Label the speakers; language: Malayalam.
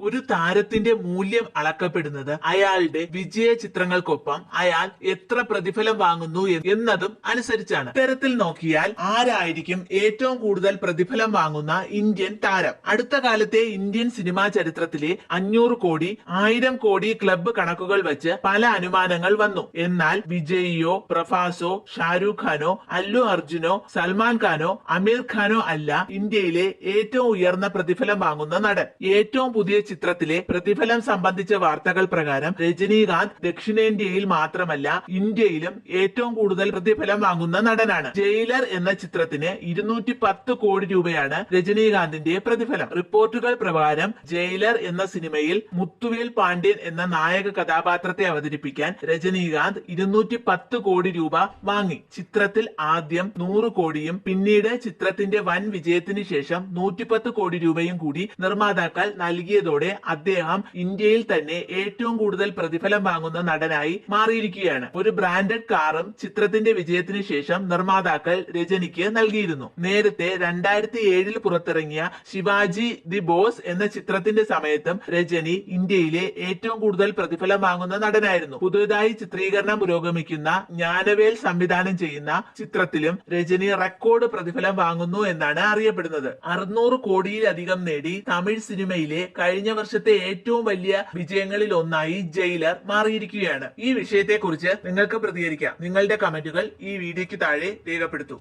Speaker 1: ഒരു താരത്തിന്റെ മൂല്യം അളക്കപ്പെടുന്നത് അയാളുടെ വിജയ ചിത്രങ്ങൾക്കൊപ്പം അയാൾ എത്ര പ്രതിഫലം വാങ്ങുന്നു എന്നതും അനുസരിച്ചാണ്. ഇത്തരത്തിൽ നോക്കിയാൽ ആരായിരിക്കും ഏറ്റവും കൂടുതൽ പ്രതിഫലം വാങ്ങുന്ന ഇന്ത്യൻ താരം? അടുത്ത കാലത്തെ ഇന്ത്യൻ സിനിമാ ചരിത്രത്തിലെ അഞ്ഞൂറ് കോടി ആയിരം കോടി ക്ലബ്ബ് കണക്കുകൾ വെച്ച് പല അനുമാനങ്ങൾ വന്നു. എന്നാൽ വിജയിയോ പ്രഭാസോ ഷാരൂഖ് ഖാനോ അല്ലു അർജുനോ സൽമാൻ ഖാനോ അമീർ ഖാനോ അല്ല ഇന്ത്യയിലെ ഏറ്റവും ഉയർന്ന പ്രതിഫലം വാങ്ങുന്ന നടൻ. ഏറ്റവും പുതിയ ചിത്രത്തിലെ പ്രതിഫലം സംബന്ധിച്ച വാർത്തകൾ പ്രകാരം രജനീകാന്ത് ദക്ഷിണേന്ത്യയിൽ മാത്രമല്ല ഇന്ത്യയിലും ഏറ്റവും കൂടുതൽ പ്രതിഫലം വാങ്ങുന്ന നടനാണ്. ജയിലർ എന്ന ചിത്രത്തിന് ഇരുന്നൂറ്റി പത്ത് കോടി രൂപയാണ് രജനീകാന്തിന്റെ പ്രതിഫലം. റിപ്പോർട്ടുകൾ പ്രകാരം ജയിലർ എന്ന സിനിമയിൽ മുത്തുവേൽ പാണ്ഡ്യൻ എന്ന നായക കഥാപാത്രത്തെ അവതരിപ്പിക്കാൻ രജനീകാന്ത് ഇരുന്നൂറ്റി പത്ത് കോടി രൂപ വാങ്ങി. ചിത്രത്തിൽ ആദ്യം നൂറ് കോടിയും പിന്നീട് ചിത്രത്തിന്റെ വൻ വിജയത്തിന് ശേഷം നൂറ്റിപ്പത്ത് കോടി രൂപയും കൂടി നിർമ്മാതാക്കൾ നൽകിയതോടെ അദ്ദേഹം ഇന്ത്യയിൽ തന്നെ ഏറ്റവും കൂടുതൽ പ്രതിഫലം വാങ്ങുന്ന നടനായി മാറിയിരിക്കുകയാണ്. ഒരു ബ്രാൻഡഡ് കാറും ചിത്രത്തിന്റെ വിജയത്തിന് ശേഷം നിർമ്മാതാക്കൾ രജനിക്ക് നൽകിയിരുന്നു. നേരത്തെ രണ്ടായിരത്തി ഏഴിൽ പുറത്തിറങ്ങിയ ശിവാജി ദി ബോസ് എന്ന ചിത്രത്തിന്റെ സമയത്തും രജനി ഇന്ത്യയിലെ ഏറ്റവും കൂടുതൽ പ്രതിഫലം വാങ്ങുന്ന നടനായിരുന്നു. പുതുതായി ചിത്രീകരണം പുരോഗമിക്കുന്ന ജ്ഞാനവേൽ സംവിധാനം ചെയ്യുന്ന ചിത്രത്തിലും രജനി റെക്കോർഡ് പ്രതിഫലം വാങ്ങുന്നു എന്നാണ് അറിയപ്പെടുന്നത്. അറുന്നൂറ് കോടിയിലധികം നേടി തമിഴ് സിനിമയിലെ കഴിഞ്ഞ വർഷത്തെ ഏറ്റവും വലിയ വിജയങ്ങളിൽ ഒന്നായി ജയിലർ മാറിയിരിക്കുകയാണ്. ഈ വിഷയത്തെക്കുറിച്ച് നിങ്ങൾക്ക് പ്രതികരിക്കാം. നിങ്ങളുടെ കമന്റുകൾ ഈ വീഡിയോയ്ക്ക് താഴെ രേഖപ്പെടുത്തൂ.